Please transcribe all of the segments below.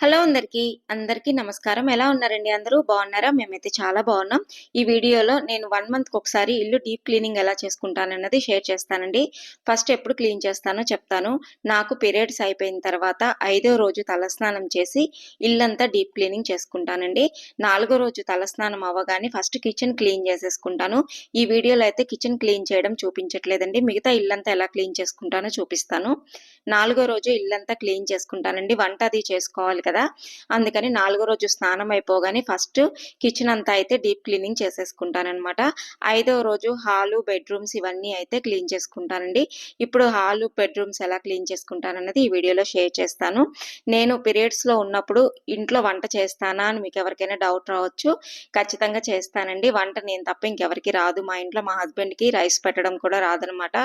Hello అందరికీ అందరికీ నమస్కారం. ఎలా ఉన్నారండి అందరూ? బాగున్నారా? మేమైతే చాలా బాగున్నాం. ఈ వీడియోలో నేను వన్ మంత్కి ఒకసారి ఇల్లు డీప్ క్లీనింగ్ ఎలా చేసుకుంటానన్నది షేర్ చేస్తానండి. ఫస్ట్ ఎప్పుడు క్లీన్ చేస్తానో చెప్తాను. నాకు పీరియడ్స్ అయిపోయిన తర్వాత ఐదో రోజు తలస్నానం చేసి ఇల్లంతా డీప్ క్లీనింగ్ చేసుకుంటానండి. నాలుగో రోజు తలస్నానం అవ్వగానే ఫస్ట్ కిచెన్ క్లీన్ చేసేసుకుంటాను. ఈ వీడియోలో అయితే కిచెన్ క్లీన్ చేయడం చూపించట్లేదండి. మిగతా ఇల్లంతా ఎలా క్లీన్ చేసుకుంటానో చూపిస్తాను. నాలుగో రోజు ఇల్లంతా క్లీన్ చేసుకుంటానండి. వంట అది చేసుకోవాలి కదా? అందుకని నాలుగో రోజు స్నానం అయిపోగానే ఫస్ట్ కిచెన్ అంతా అయితే డీప్ క్లీనింగ్ చేసేసుకుంటానమాట ఐదో రోజు హాలు బెడ్రూమ్స్ ఇవన్నీ అయితే క్లీన్ చేసుకుంటానండి. ఇప్పుడు హాలు బెడ్రూమ్స్ ఎలా క్లీన్ చేసుకుంటానన్నది ఈ వీడియోలో షేర్ చేస్తాను. నేను పీరియడ్స్లో ఉన్నప్పుడు ఇంట్లో వంట చేస్తానా అని మీకు ఎవరికైనా డౌట్ రావచ్చు ఖచ్చితంగా చేస్తానండి. వంట నేను తప్ప ఇంకెవరికి రాదు. మా ఇంట్లో మా హస్బెండ్కి రైస్ పెట్టడం కూడా రాదనమాట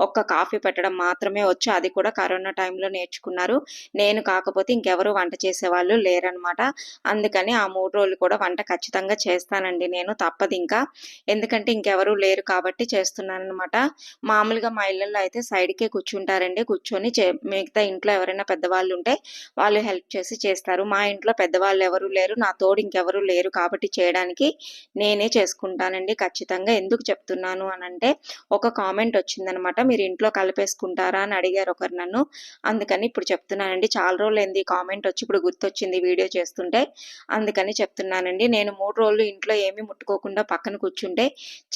ఒక్క కాఫీ పెట్టడం మాత్రమే వచ్చు. అది కూడా కరోనా టైంలో నేర్చుకున్నారు. నేను కాకపోతే ఇంకెవరు వంట చేసేవాళ్ళు లేరనమాట. అందుకని ఆ మూడు రోజులు కూడా వంట ఖచ్చితంగా చేస్తానండి నేను. తప్పదు ఇంకా. ఎందుకంటే ఇంకెవరూ లేరు కాబట్టి చేస్తున్నాను అనమాట మామూలుగా మా ఇళ్ళల్లో అయితే సైడ్కే కూర్చుంటారండి. కూర్చొని మిగతా ఇంట్లో ఎవరైనా పెద్దవాళ్ళు ఉంటే వాళ్ళు హెల్ప్ చేసి చేస్తారు. మా ఇంట్లో పెద్దవాళ్ళు ఎవరు లేరు. నా తోడు ఇంకెవరు లేరు కాబట్టి చేయడానికి నేనే చేసుకుంటానండి ఖచ్చితంగా. ఎందుకు చెప్తున్నాను అని అంటే ఒక కామెంట్ వచ్చిందనమాట. మీరు ఇంట్లో కలిపేసుకుంటారా అని అడిగారు ఒకరు నన్ను. అందుకని ఇప్పుడు చెప్తున్నానండి. చాలా రోజులు ఏంది కామెంట్ వచ్చి. ఇప్పుడు గుర్తొచ్చింది వీడియో చేస్తుంటే. అందుకని చెప్తున్నానండి నేను మూడు రోజులు ఇంట్లో ఏమీ ముట్టుకోకుండా పక్కన కూర్చుంటే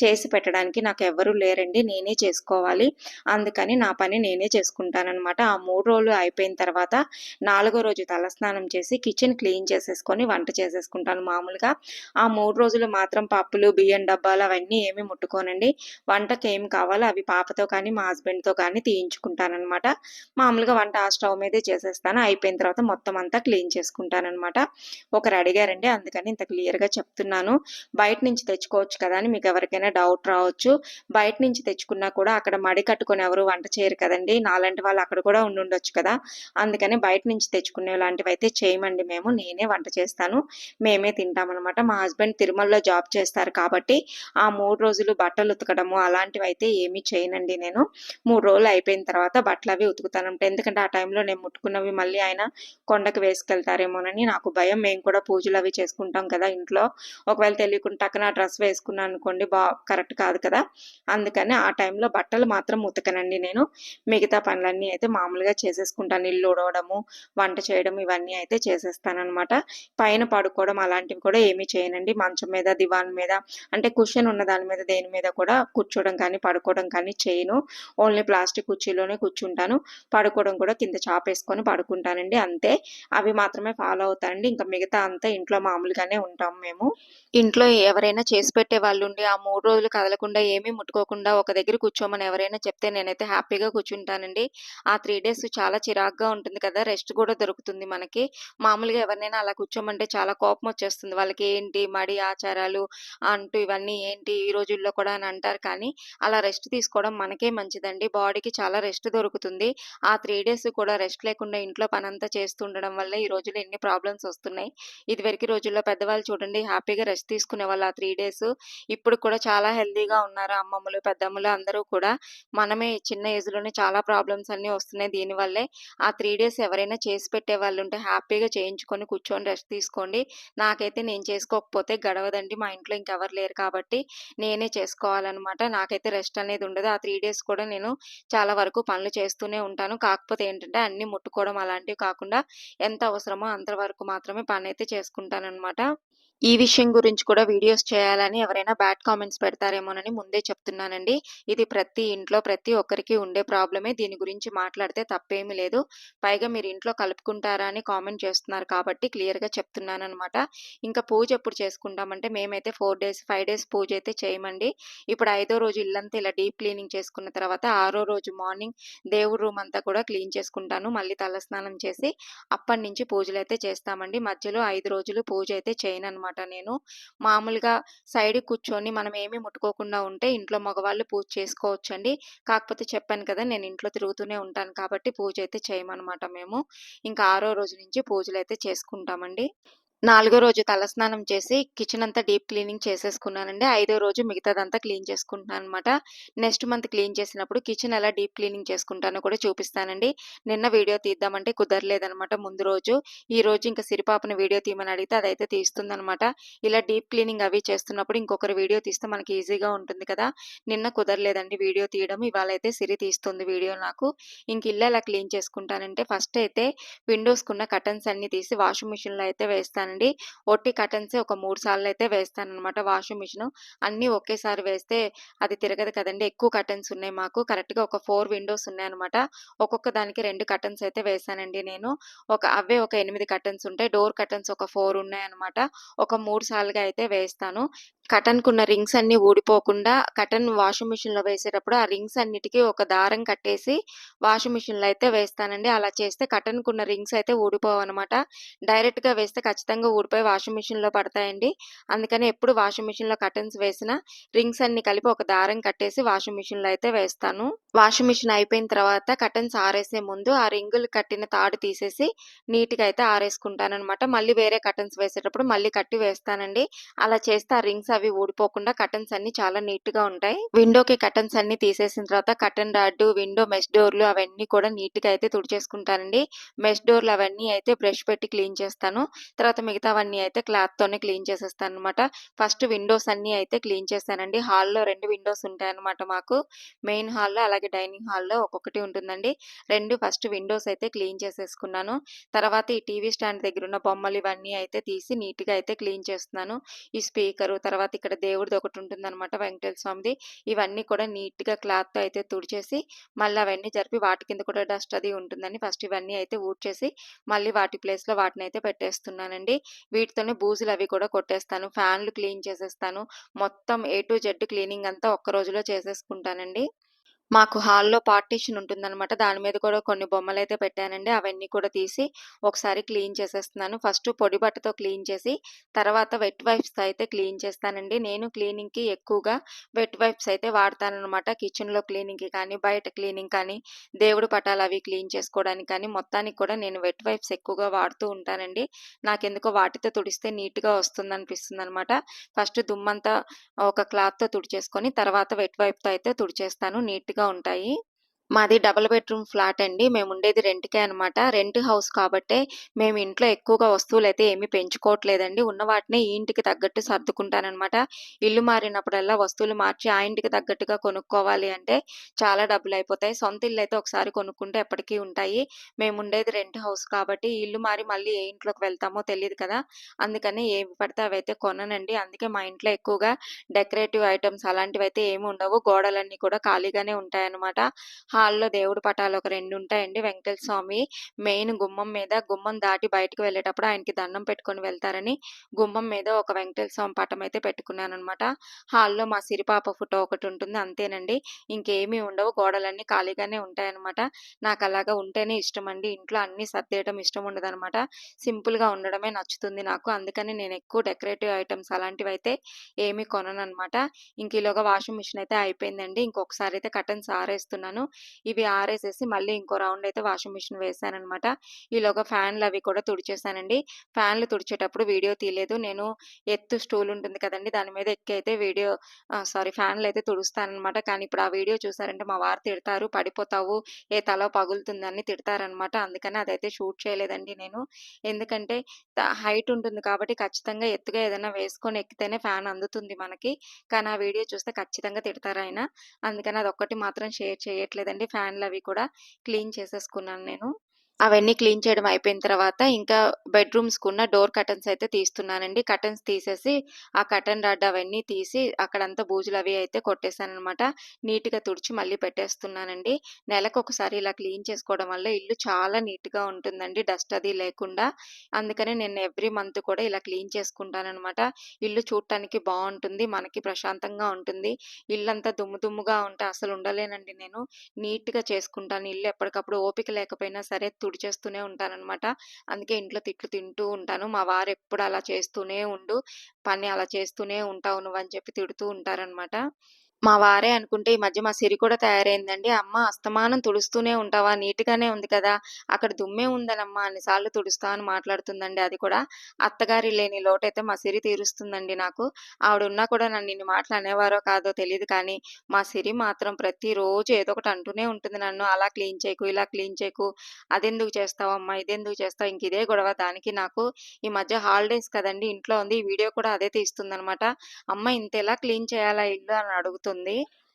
చేసి పెట్టడానికి నాకు ఎవరు లేరండి నేనే చేసుకోవాలి. అందుకని నా పని నేనే చేసుకుంటానమాట ఆ మూడు రోజులు అయిపోయిన తర్వాత నాలుగో రోజు తలస్నానం చేసి కిచెన్ క్లీన్ చేసేసుకొని వంట చేసేసుకుంటాను మామూలుగా. ఆ మూడు రోజులు మాత్రం పప్పులు బియ్యం డబ్బాలు అవన్నీ ఏమి ముట్టుకోనండి. వంటకి ఏం కావాలో అవి పాపతో కానీ మా హస్బెండ్తో కానీ తీయించుకుంటానమాట మామూలుగా వంట ఆ స్టవ్ మీదే చేసేస్తాను. అయిపోయిన తర్వాత మొత్తం అంతా క్లీన్ చేసుకుంటానమాట ఒకరు అడిగారండి అందుకని ఇంత క్లియర్గా చెప్తున్నాను. బయట నుంచి తెచ్చుకోవచ్చు కదా అని మీకు ఎవరికైనా డౌట్ రావచ్చు. బయట నుంచి తెచ్చుకున్నా కూడా అక్కడ మడి కట్టుకొని ఎవరు వంట చేయరు కదండి. నాలాంటి వాళ్ళు అక్కడ కూడా ఉండి ఉండొచ్చు కదా. అందుకని బయట నుంచి తెచ్చుకునే లాంటివి అయితే చేయమండి మేము. నేనే వంట చేస్తాను. మేమే తింటామన్నమాట. మా హస్బెండ్ తిరుమలలో జాబ్ చేస్తారు కాబట్టి ఆ మూడు రోజులు బట్టలు ఉతకడము అలాంటివి అయితే ఏమీ చేయనండి నేను. మూడు రోజులు అయిపోయిన తర్వాత బట్టలు అవి ఉతుకుతానంట ఎందుకంటే ఆ టైంలో నేను ముట్టుకున్నవి మళ్ళీ ఆయన కొండకు తీసుకెళ్తారేమోనని నాకు భయం. మేము కూడా పూజలు అవి చేసుకుంటాం కదా ఇంట్లో. ఒకవేళ తెలియకుండా టక్కన డ్రెస్ వేసుకున్నాను అనుకోండి బా కరెక్ట్ కాదు కదా. అందుకని ఆ టైంలో బట్టలు మాత్రం ఉతకనండి నేను. మిగతా పనులన్నీ అయితే మామూలుగా చేసేసుకుంటాను. ఇల్లు ఉడవడము వంట చేయడం ఇవన్నీ అయితే చేసేస్తానమాట పైన పడుకోవడం అలాంటివి కూడా ఏమీ చేయనండి. మంచం మీద దివాన్ మీద అంటే కుషన్ ఉన్న దాని మీద దేని మీద కూడా కూర్చోవడం కానీ పడుకోవడం కానీ చేయను. ఓన్లీ ప్లాస్టిక్ కుర్చీలోనే కూర్చుంటాను. పడుకోవడం కూడా కింద చాపేసుకొని పడుకుంటానండి. అంతే. అవి మాత్రమే ఫాలో అవుతాండి. ఇంకా మిగతా అంతా ఇంట్లో మామూలుగానే ఉంటాం మేము. ఇంట్లో ఎవరైనా చేసి పెట్టే వాళ్ళు ఉండి ఆ మూడు రోజులు కదలకుండా ఏమీ ముట్టుకోకుండా ఒక దగ్గర కూర్చోమని ఎవరైనా చెప్తే నేనైతే హ్యాపీగా కూర్చుంటానండి. ఆ త్రీ డేస్ చాలా చిరాగ్గా ఉంటుంది కదా రెస్ట్ కూడా దొరుకుతుంది మనకి. మామూలుగా ఎవరినైనా అలా కూర్చోమంటే చాలా కోపం వచ్చేస్తుంది. వాళ్ళకి ఏంటి మడి ఆచారాలు అంటూ ఇవన్నీ ఏంటి ఈ రోజుల్లో కూడా అని అంటారు. కానీ అలా రెస్ట్ తీసుకోవడం మనకే మంచిదండి. బాడీకి చాలా రెస్ట్ దొరుకుతుంది. ఆ త్రీ డేస్ కూడా రెస్ట్ లేకుండా ఇంట్లో పనంతా చేస్తుండడం వల్ల ఈ రోజుల్లో ఎన్ని ప్రాబ్లమ్స్ వస్తున్నాయి. ఇదివరకు రోజుల్లో పెద్దవాళ్ళు చూడండి హ్యాపీగా రెస్ట్ తీసుకునే వాళ్ళు ఆ త్రీ డేస్. ఇప్పుడు కూడా చాలా హెల్దీగా ఉన్నారు అమ్మమ్మలు పెద్దమ్మలు అందరూ కూడా. మనమే చిన్న ఏజ్లోనే చాలా ప్రాబ్లమ్స్ అన్నీ వస్తున్నాయి దీనివల్లే ఆ త్రీ డేస్ ఎవరైనా చేసి పెట్టే వాళ్ళు ఉంటే హ్యాపీగా చేయించుకొని కూర్చొని రెస్ట్ తీసుకోండి. నాకైతే నేను చేసుకోకపోతే గడవదండి. మా ఇంట్లో ఇంకెవరు లేరు కాబట్టి నేనే చేసుకోవాలన్నమాట. నాకైతే రెస్ట్ అనేది ఉండదు. ఆ త్రీ డేస్ కూడా నేను చాలా వరకు పనులు చేస్తూనే ఉంటాను. కాకపోతే ఏంటంటే అన్ని ముట్టుకోవడం అలాంటివి కాకుండా ఎంత అవసరమో అంతవరకు మాత్రమే పని అయితే చేసుకుంటానన్నమాట. ఈ విషయం గురించి కూడా వీడియోస్ చేయాలని ఎవరైనా బ్యాడ్ కామెంట్స్ పెడతారేమోనని ముందే చెప్తున్నానండి. ఇది ప్రతి ఇంట్లో ప్రతి ఒక్కరికి ఉండే ప్రాబ్లమే. దీని గురించి మాట్లాడితే తప్పేమీ లేదు. పైగా మీరు ఇంట్లో కలుపుకుంటారా అని కామెంట్ చేస్తున్నారు కాబట్టి క్లియర్గా చెప్తున్నాను అనమాట ఇంకా పూజ ఎప్పుడు చేసుకుంటామంటే మేమైతే ఫోర్ డేస్ ఫైవ్ డేస్ పూజ అయితే చేయమండి. ఇప్పుడు ఐదో రోజు ఇల్లంతా ఇలా డీప్ క్లీనింగ్ చేసుకున్న తర్వాత ఆరో రోజు మార్నింగ్ దేవుడి రూమ్ అంతా కూడా క్లీన్ చేసుకుంటాను. మళ్ళీ తలస్నానం చేసి అప్పటి నుంచి పూజలు అయితే చేస్తామండి. మధ్యలో ఐదు రోజులు పూజ అయితే చేయను అనమాట నేను. మామూలుగా సైడ్ కూర్చొని మనం ఏమీ ముట్టుకోకుండా ఉంటే ఇంట్లో మగవాళ్ళు పూజ చేసుకోవచ్చండి. కాకపోతే చెప్పాను కదా నేను ఇంట్లో తిరుగుతూనే ఉంటాను కాబట్టి పూజ అయితే చేయమనమాట మేము. ఇంకా ఆరో రోజు నుంచి పూజలు అయితే చేసుకుంటామండి. నాలుగో రోజు తలస్నానం చేసి కిచెన్ అంతా డీప్ క్లీనింగ్ చేసేసుకున్నానండి. ఐదో రోజు మిగతాదంతా క్లీన్ చేసుకుంటున్నాననమాట. నెక్స్ట్ మంత్ క్లీన్ చేసినప్పుడు కిచెన్ ఎలా డీప్ క్లీనింగ్ చేసుకుంటానో కూడా చూపిస్తానండి. నిన్న వీడియో తీద్దామంటే కుదరలేదనమాట ముందు రోజు. ఈ రోజు ఇంకా సిరిపాపను వీడియో తీయమని అడిగితే అదైతే తీస్తుందనమాట. ఇలా డీప్ క్లీనింగ్ అవి చేస్తున్నప్పుడు ఇంకొకరు వీడియో తీస్తే మనకి ఈజీగా ఉంటుంది కదా! నిన్న కుదరలేదండి వీడియో తీయడం. ఇవాళ అయితే సిరి తీస్తుంది వీడియో నాకు. ఇంక ఇల్లు ఎలా క్లీన్ చేసుకుంటానంటే ఫస్ట్ అయితే విండోస్‌కున్న కర్టెన్స్ అన్ని తీసి వాషింగ్ మిషన్‌లో అయితే వేస్తానండి. ఒట్టి కటన్స్ ఒక మూడు సార్లు అయితే వేస్తాను అనమాట వాషింగ్ మిషన్ అన్నీ ఒకేసారి వేస్తే అది తిరగదు కదండి ఎక్కువ కర్టెన్స్ ఉన్నాయి మాకు. కరెక్ట్‌గా ఒక ఫోర్ విండోస్ ఉన్నాయనమాట. ఒక్కొక్క దానికి రెండు కర్టెన్స్ అయితే వేసానండి నేను. ఒక అవే ఒక ఎనిమిది కర్టెన్స్ ఉంటాయి. డోర్ కటన్స్ ఒక ఫోర్ ఉన్నాయి అనమాట ఒక మూడు సార్లుగా అయితే వేస్తాను. కర్టెన్‌కున్న రింగ్స్ అన్నీ ఊడిపోకుండా కటన్ వాషింగ్ మిషన్‌లో వేసేటప్పుడు ఆ రింగ్స్ అన్నిటికి ఒక దారం కట్టేసి వాషింగ్ మిషన్‌లో అయితే వేస్తానండి. అలా చేస్తే కర్టెన్‌కున్న రింగ్స్ అయితే ఊడిపోవనమాట. డైరెక్ట్‌గా వేస్తే ఖచ్చితంగా ఊడిపోయి వాషింగ్ మిషన్‌లో పడతాయండి. అందుకని ఎప్పుడు వాషింగ్ మిషన్‌లో కర్టెన్స్ వేసినా రింగ్స్ అన్ని కలిపి ఒక దారం కట్టేసి వాషింగ్ మిషన్‌లో అయితే వేస్తాను. వాషింగ్ మిషన్ అయిపోయిన తర్వాత కర్టెన్స్ ఆరేసే ముందు ఆ రింగులు కట్టిన తాడు తీసేసి నీట్‌గా అయితే ఆరేసుకుంటాననమాట. మళ్ళీ వేరే కటన్స్ వేసేటప్పుడు మళ్ళీ కట్టి వేస్తానండి. అలా చేస్తే ఆ రింగ్స్ అవి ఊడిపోకుండా కర్టన్స్ అన్ని చాలా నీట్గా ఉంటాయి. విండోకి కర్టెన్స్ అన్ని తీసేసిన తర్వాత కర్టన్ రాడ్, విండో మెష్ డోర్‌లు అవన్నీ కూడా నీట్గా అయితే తుడిచేసుకుంటానండి. మెష్ డోర్‌లు అవన్నీ అయితే బ్రష్ పెట్టి క్లీన్ చేస్తాను. తర్వాత మిగతావన్నీ అయితే క్లాత్ తోనే క్లీన్ చేసేస్తాను అనమాట ఫస్ట్ విండోస్ అన్ని అయితే క్లీన్ చేశానండి. హాల్‌లో రెండు విండోస్ ఉంటాయన్నమాట మాకు. మెయిన్ హాల్‌లో అలాగే డైనింగ్ హాల్‌లో ఒక్కొక్కటి ఉంటుందండి. రెండు ఫస్ట్ విండోస్ అయితే క్లీన్ చేసేసుకున్నాను. తర్వాత ఈ టీవీ స్టాండ్ దగ్గర ఉన్న బొమ్మలు ఇవన్నీ అయితే తీసి నీట్‌గా అయితే క్లీన్ చేస్తున్నాను. ఈ స్పీకర్ తర్వాత ఇక్కడ దేవుడిది ఒకటి ఉంటుందనమాట వెంకటేశ్వర స్వామిది. ఇవన్నీ కూడా నీట్‌గా క్లాత్‌తో అయితే తుడిచేసి మళ్ళీ అవన్నీ జరిపి వాటి కింద కూడా డస్ట్ అది ఉంటుందని ఫస్ట్ ఇవన్నీ అయితే ఊడ్చేసి మళ్ళీ వాటి ప్లేస్‌లో అయితే పెట్టేస్తున్నానండి. వీటితోనే బూజులు అవి కూడా కొట్టేస్తాను. ఫ్యాన్‌లు క్లీన్ చేసేస్తాను. మొత్తం ఏ టు జెడ్ క్లీనింగ్ అంతా ఒక్క రోజులో చేసేసుకుంటానండి. మాకు హాల్‌లో పార్టీషన్ ఉంటుందనమాట. దాని మీద కూడా కొన్ని బొమ్మలు అయితే పెట్టానండి. అవన్నీ కూడా తీసి ఒకసారి క్లీన్ చేసేస్తున్నాను. ఫస్ట్ పొడి బట్టతో క్లీన్ చేసి తర్వాత వెట్ వైప్స్‌తో అయితే క్లీన్ చేస్తానండి. నేను క్లీనింగ్‌కి ఎక్కువగా వెట్ వైప్స్ అయితే వాడతాననమాట. కిచెన్‌లో క్లీనింగ్‌కి కానీ, బయట క్లీనింగ్ కానీ, దేవుడు పటాలు అవి క్లీన్ చేసుకోవడానికి కానీ మొత్తానికి కూడా నేను వెట్ వైప్స్ ఎక్కువగా వాడుతూ ఉంటానండి. నాకెందుకో వాటితో తుడిస్తే నీట్‌గా వస్తుందనిపిస్తుందనమాట. ఫస్ట్ దుమ్మంతా ఒక క్లాత్‌తో తుడిచేసుకొని తర్వాత వెట్ వైప్‌తో అయితే తుడిచేస్తాను. నీట్‌గా ఉంటాయి. మాది డబుల్ బెడ్‌రూమ్ ఫ్లాట్ అండి. మేము ఉండేది రెంట్‌కే అనమాట. రెంట్ హౌస్ కాబట్టే మేము ఇంట్లో ఎక్కువగా వస్తువులు అయితే ఏమీ పెంచుకోవట్లేదండి. ఉన్న వాటినే ఈ ఇంటికి తగ్గట్టు సర్దుకుంటానమాట ఇల్లు మారినప్పుడల్లా వస్తువులు మార్చి ఆ ఇంటికి తగ్గట్టుగా కొనుక్కోవాలి అంటే చాలా డబ్బులు అయిపోతాయి సొంత ఇల్లు అయితే ఒకసారి కొనుక్కుంటే ఎప్పటికీ ఉంటాయి. మేము ఉండేది రెంట్ హౌస్ కాబట్టి ఇల్లు మారి మళ్ళీ ఏ ఇంట్లోకి వెళ్తామో తెలియదు కదా! అందుకని ఏవి పడితే అవైతే కొననండి. అందుకే మా ఇంట్లో ఎక్కువగా డెకరేటివ్ ఐటమ్స్ అలాంటివి అయితే ఏమి ఉండవు. గోడలన్నీ కూడా ఖాళీగానే ఉంటాయన్నమాట హాల్‌లో దేవుడి పటాలు ఒక రెండు ఉంటాయండి. వెంకటేశ్వర స్వామి మెయిన్ గుమ్మం మీద గుమ్మం దాటి బయటకు వెళ్ళేటప్పుడు ఆయనకి దండం పెట్టుకొని వెళ్తారని గుమ్మం మీద ఒక వెంకటేశ్వర స్వామి పటం అయితే పెట్టుకున్నాననమాట. హాల్‌లో మా సిరిపాప ఫోటో ఒకటి ఉంటుంది అంతేనండి. ఇంకేమీ ఉండవు. గోడలన్నీ ఖాళీగానే ఉంటాయన్నమాట నాకు అలాగా ఉంటేనే ఇష్టం అండి ఇంట్లో అన్నీ సర్దేయడం ఇష్టం ఉండదనమాట. సింపుల్‌గా ఉండడమే నచ్చుతుంది నాకు. అందుకని నేను ఎక్కువ డెకరేటివ్ ఐటమ్స్ అలాంటివి అయితే ఏమీ కొనననమాట. ఇంక ఈలోగా వాషింగ్ మిషన్ అయితే అయిపోయిందండి. ఇంకొకసారి అయితే కటన్స్ ఆరేస్తున్నాను. ఇవి ఆరేసేసి మళ్ళీ ఇంకో రౌండ్ అయితే వాషింగ్ మిషన్ వేశాననమాట. ఈలోగా ఫ్యాన్‌లు అవి కూడా తుడిచేశానండి. ఫ్యాన్‌లు తుడిచేటప్పుడు వీడియో తీయలేదు. నేను ఎత్తు స్టూల్ ఉంటుంది కదండి దాని మీద ఎక్కి అయితే వీడియో సారీ ఫ్యాన్‌లు అయితే తుడుస్తానమాట కానీ ఇప్పుడు ఆ వీడియో చూసారంటే మా వారు తిడతారు. పడిపోతావు, ఏ తల పగులుతుందని తిడతారనమాట. అందుకని అదైతే షూట్ చేయలేదండి నేను. ఎందుకంటే హైట్ ఉంటుంది కాబట్టి ఖచ్చితంగా ఎత్తుగా ఏదైనా వేసుకొని ఎక్కితేనే ఫ్యాన్ అందుతుంది మనకి. కానీ ఆ వీడియో చూస్తే ఖచ్చితంగా తిడతారు ఆయన అందుకని అదొక్కటి మాత్రం షేర్ చేయట్లేదండి. ఫ్యాన్‌లవి కూడా క్లీన్ చేసేసుకున్నాను నేను. అవన్నీ క్లీన్ చేయడం అయిపోయిన తర్వాత ఇంకా బెడ్‌రూమ్స్‌కున్న డోర్ కర్టెన్స్ అయితే తీస్తున్నానండి. కర్టెన్స్ తీసేసి ఆ కర్టెన్ రాడ్ అవన్నీ తీసి అక్కడంతా బూజులు అవి అయితే కొట్టేశానమాట నీట్‌గా తుడిచి మళ్ళీ పెట్టేస్తున్నానండి. నెలకు ఒకసారి ఇలా క్లీన్ చేసుకోవడం వల్ల ఇల్లు చాలా నీట్‌గా ఉంటుందండి. డస్ట్ అది లేకుండా. అందుకనే నేను ఎవ్రీ మంత్ కూడా ఇలా క్లీన్ చేసుకుంటానమాట ఇల్లు చూడటానికి బాగుంటుంది మనకి ప్రశాంతంగా ఉంటుంది. ఇల్లంతా దుమ్ము దుమ్ముగా ఉంటే అసలు ఉండలేనండి నేను. నీట్‌గా చేసుకుంటాను ఇల్లు ఎప్పటికప్పుడు ఓపిక లేకపోయినా సరే తుడిచేస్తూనే ఉంటానన్నమాట అందుకే ఇంట్లో తిట్లు తింటూ ఉంటాను. మా వారు ఎప్పుడు అలా చేస్తూనే ఉండు, పని అలా చేస్తూనే ఉంటావు అని చెప్పి తిడుతూ ఉంటారనమాట. మా వారే అనుకుంటే ఈ మధ్య మా సిరి కూడా తయారైందండి. "అమ్మ అస్తమానం తుడుస్తూనే ఉంటావా? నీట్‌గానే ఉంది కదా! అక్కడ దుమ్మే ఉందనమ్మా అన్ని సార్లు అని మాట్లాడుతుందండి అది కూడా. అత్తగారి లేని లోటైతే మా సిరి తీరుస్తుందండి నాకు. ఆవిడున్నా కూడా నన్ను ఇన్ని మాటలు అనేవారో కాదో తెలియదు కానీ, మా సిరి మాత్రం ప్రతిరోజు ఏదో ఒకటి అంటూనే ఉంటుంది నన్ను. "అలా క్లీన్ చేయకు, ఇలా క్లీన్ చేయకు, అదెందుకు చేస్తావమ్మా? ఇదెందుకు చేస్తావు?" ఇంక ఇదే గొడవ దానికి నాకు. ఈ మధ్య హాలిడేస్ కదండి ఇంట్లో ఉంది. ఈ వీడియో కూడా అదే తీస్తుందనమాట. "అమ్మ ఇంత ఎలా క్లీన్ చేయాలా ఇల్లు" అని అడుగుతుంది.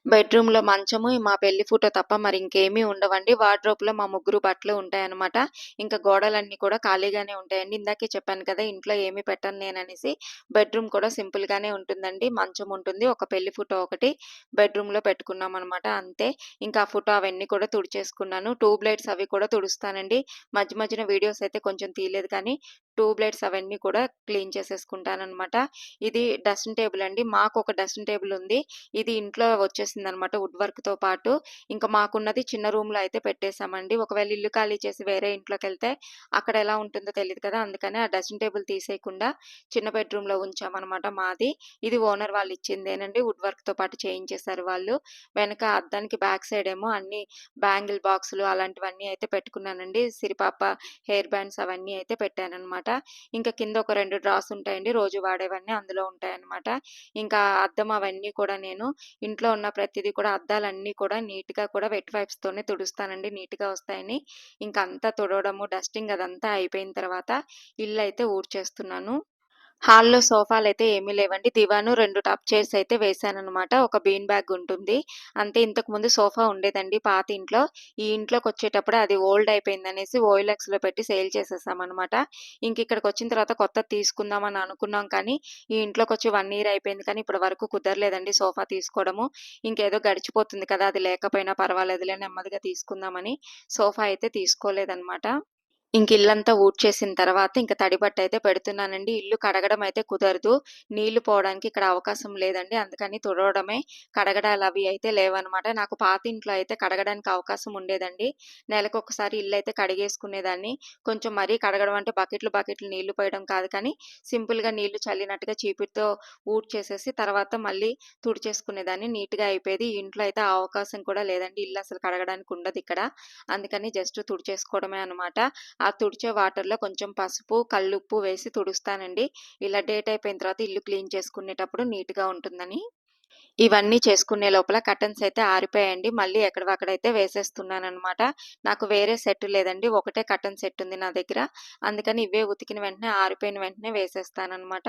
బెడ్‌రూమ్‌లో మంచము, మా పెళ్ళి ఫోటో తప్ప మరి ఇంకేమీ ఉండవండి. వార్డ్‌రోబ్‌లో మా ముగ్గురు బట్టలు ఉంటాయన్నమాట ఇంకా గోడలన్నీ కూడా ఖాళీగానే ఉంటాయండి. ఇందాకే చెప్పాను కదా! ఇంట్లో ఏమి పెట్టను నేననేసి. బెడ్‌రూమ్ కూడా సింపుల్‌గానే ఉంటుందండి. మంచం ఉంటుంది. ఒక పెళ్ళి ఫోటో ఒకటి బెడ్‌రూమ్‌లో పెట్టుకున్నామనమాట అంతే. ఇంకా ఫోటో అవన్నీ కూడా తుడిచేసుకున్నాను. ట్యూబ్ లైట్స్ అవి కూడా తుడుస్తానండి. మధ్య మధ్యన వీడియోస్ అయితే కొంచెం తీయలేదు కానీ, ట్యూబ్ లైట్స్ అవన్నీ కూడా క్లీన్ చేసేసుకుంటాననమాట. ఇది డస్టింగ్ టేబుల్ అండి. మాకు ఒక డస్టింగ్ టేబుల్ ఉంది. ఇది ఇంట్లో వచ్చేసింది అనమాట వుడ్ వర్క్‌తో పాటు. ఇంకా మాకున్నది చిన్న రూమ్‌లో అయితే పెట్టేశామండి ఒకవేళ ఇల్లు ఖాళీ చేసి వేరే ఇంట్లోకి వెళ్తే అక్కడ ఎలా ఉంటుందో తెలియదు కదా! అందుకని ఆ డస్టింగ్ టేబుల్ తీసేయకుండా చిన్న బెడ్‌రూమ్‌లో ఉంచామన్నమాట మాది. ఇది ఓనర్ వాళ్ళు ఇచ్చిందేనండి. వుడ్ వర్క్‌తో పాటు చేయించేశారు వాళ్ళు. వెనక అద్దానికి బ్యాక్ సైడ్ ఏమో అన్ని బ్యాంగిల్ బాక్సులు అలాంటివన్నీ అయితే పెట్టుకున్నానండి. సిరిపాప హెయిర్ బ్యాండ్స్ అవన్నీ అయితే అనమాట ఇంకా కింద ఒక రెండు డ్రాస్ ఉంటాయండి. రోజు వాడేవన్నీ అందులో ఉంటాయన్నమాట ఇంకా అద్దం అవన్నీ కూడా నేను ఇంట్లో ఉన్న ప్రతిదీ కూడా అద్దాలన్నీ కూడా నీట్‌గా కూడా వెట్ వైప్స్‌తోనే తుడుస్తానండి. నీట్‌గా వస్తాయని. ఇంకా అంతా తుడవడము, డస్టింగ్ అదంతా అయిపోయిన తర్వాత ఇల్లు అయితే ఊడ్చేస్తున్నాను. హాల్‌లో సోఫాలయితే ఏమీ లేవండి. దివాను, 2 టప్ చైర్స్ అయితే వేశాననమాట. ఒక బీన్ బ్యాగ్ ఉంటుంది. అంతే ఇంతకుముందు సోఫా ఉండేదండి పాత ఇంట్లో. ఈ ఇంట్లోకి వచ్చేటప్పుడు అది ఓల్డ్ అయిపోయింది అయిపోయిందనేసి లో పెట్టి సేల్ చేసేసామన్నమాట ఇంక ఇక్కడికొచ్చిన తర్వాత కొత్తది తీసుకుందామని అనుకున్నాం కానీ, ఈ ఇంట్లోకి వచ్చి వన్ ఇయర్ అయిపోయింది కానీ, ఇప్పటి వరకు కుదరలేదండి సోఫా తీసుకోవడము. ఇంకేదో గడిచిపోతుంది కదా! అది లేకపోయినా పర్వాలేదులే నెమ్మదిగా తీసుకుందామని సోఫా అయితే తీసుకోలేదన్నమాట ఇంక ఇల్లంతా ఊడ్చేసిన తర్వాత ఇంకా తడి అయితే పెడుతున్నానండి. ఇల్లు కడగడం అయితే కుదరదు. నీళ్ళు పోవడానికి ఇక్కడ అవకాశం లేదండి. అందుకని తుడవడమే. కడగడాలు అవి అయితే లేవనమాట. నాకు పాత ఇంట్లో అయితే కడగడానికి అవకాశం ఉండేదండి. నెలకు ఒకసారి ఇల్లు అయితే కడిగేసుకునేదాన్ని. కొంచెం మరీ కడగడం అంటే బకెట్లు, బకెట్లు నీళ్ళు పోయడం కాదు కానీ, సింపుల్‌గా నీళ్ళు చల్లినట్టుగా చీపురుతో ఊడ్చేసేసి తర్వాత మళ్ళీ తుడిచేసుకునేదాన్ని. నీట్‌గా అయిపోయేది. ఈ ఇంట్లో అయితే అవకాశం కూడా లేదండి. ఇల్లు అసలు కడగడానికి ఉండదు ఇక్కడ అందుకని జస్ట్ తుడిచేసుకోవడమే అనమాట. ఆ తుడిచే వాటర్‌లో కొంచెం పసుపు, కల్లుప్పు వేసి తుడుస్తానండి. ఇలా డేట్ అయిపోయిన తర్వాత ఇల్లు క్లీన్ చేసుకునేటప్పుడు నీట్‌గా ఉంటుందని. ఇవన్నీ చేసుకునే లోపల కటన్స్ అయితే ఆరిపోయాయండి. మళ్ళీ ఎక్కడివక్కడైతే వేసేస్తున్నాననమాట. నాకు వేరే సెట్ లేదండి. ఒకటే కర్టెన్ సెట్ ఉంది నా దగ్గర. అందుకని ఇవే ఉతికిన వెంటనే ఆరిపోయిన వెంటనే వేసేస్తాననమాట.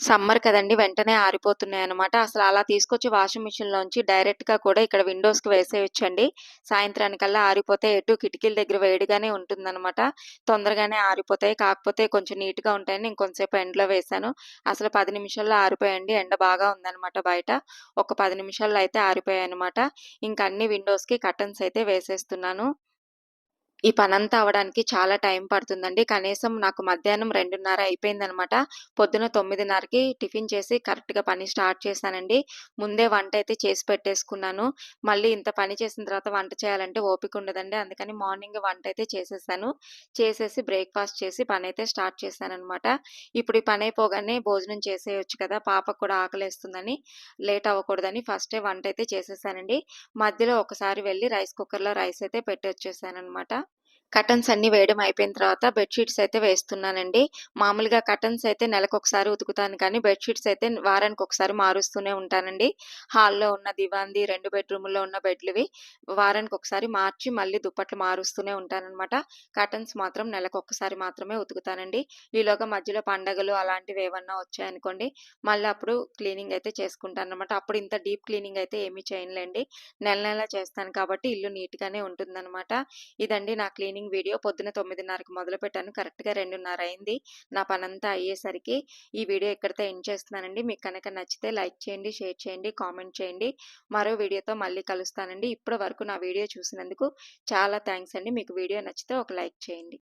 సమ్మర్ కదండి వెంటనే ఆరిపోతున్నాయి అనమాట అసలు అలా తీసుకొచ్చి వాషింగ్ మిషన్‌లోంచి డైరెక్ట్‌గా కూడా ఇక్కడ విండోస్‌కి వేసేయచ్చండి సాయంత్రానికల్లా ఆరిపోతే ఎటు కిటికీల దగ్గర వేడిగానే ఉంటుందన్నమాట తొందరగానే ఆరిపోతాయి. కాకపోతే కొంచెం నీట్‌గా ఉంటాయని ఇంకొంచెంసేపు ఎండలో వేశాను. అసలు పది నిమిషాల్లో ఆరిపోయాయండి. ఎండ బాగా ఉందన్నమాట బయట. ఒక పది నిమిషాల్లో అయితే ఆరిపోయాయి అనమాట ఇంక అన్ని విండోస్‌కి కర్టెన్స్ అయితే వేసేస్తున్నాను. ఈ పనంతా అవ్వడానికి చాలా టైం పడుతుందండి. కనీసం నాకు మధ్యాహ్నం 2:30 అయిపోయిందనమాట. పొద్దున 9:30కి టిఫిన్ చేసి కరెక్ట్‌గా పని స్టార్ట్ చేశానండి. ముందే వంట అయితే చేసి పెట్టేసుకున్నాను. మళ్ళీ ఇంత పని చేసిన తర్వాత వంట చేయాలంటే ఓపిక ఉండదండి. అందుకని మార్నింగ్ వంట అయితే చేసేసాను. చేసేసి బ్రేక్‌ఫాస్ట్ చేసి పనైతే స్టార్ట్ చేశాననమాట. ఇప్పుడు ఈ అయిపోగానే భోజనం చేసేయచ్చు కదా! పాపకు కూడా ఆకలేస్తుందని, లేట్ అవ్వకూడదని ఫస్టే వంట అయితే చేసేసానండి. మధ్యలో ఒకసారి వెళ్ళి రైస్ కుక్కర్‌లో రైస్ అయితే పెట్టొచ్చేసాననమాట. కర్టెన్స్ అన్నీ వేయడం అయిపోయిన తర్వాత బెడ్ షీట్స్ అయితే వేస్తున్నానండి. మామూలుగా కర్టెన్స్ అయితే నెలకొకసారి ఉతుకుతాను కానీ, బెడ్ షీట్స్ అయితే వారానికొకసారి మారుస్తూనే ఉంటానండి. హాల్‌లో ఉన్న దివాన్‌ది, రెండు బెడ్‌రూముల్లో ఉన్న బెడ్‌లువి వారానికొకసారి మార్చి మళ్ళీ దుప్పట్లు మారుస్తూనే ఉంటానన్నమాట కర్టెన్స్ మాత్రం నెలకొకసారి మాత్రమే ఉతుకుతానండి. ఈలోగా మధ్యలో పండగలు అలాంటివి ఏమన్నా వచ్చాయనుకోండి, మళ్ళీ అప్పుడు క్లీనింగ్ అయితే చేసుకుంటాననమాట. అప్పుడు ఇంత డీప్ క్లీనింగ్ అయితే ఏమీ చేయనులేండి. నెల నెలా చేస్తాను కాబట్టి ఇల్లు నీట్‌గానే ఉంటుందన్నమాట ఇదండి నా క్లీనింగ్ వీడియో. పొద్దున 9:30కి మొదలుపెట్టాను. కరెక్ట్‌గా 2:30 అయింది. నా పనంతా అయ్యేసరికి. ఈ వీడియో ఇక్కడితో ఎండ్ చేస్తున్నానండి. మీకు కనుక నచ్చితే లైక్ చేయండి, షేర్ చేయండి, కామెంట్ చేయండి. మరో వీడియోతో మళ్ళీ కలుస్తానండి. ఇప్పటి వరకు నా వీడియో చూసినందుకు చాలా థ్యాంక్స్ అండి. మీకు వీడియో నచ్చితే ఒక లైక్ చేయండి.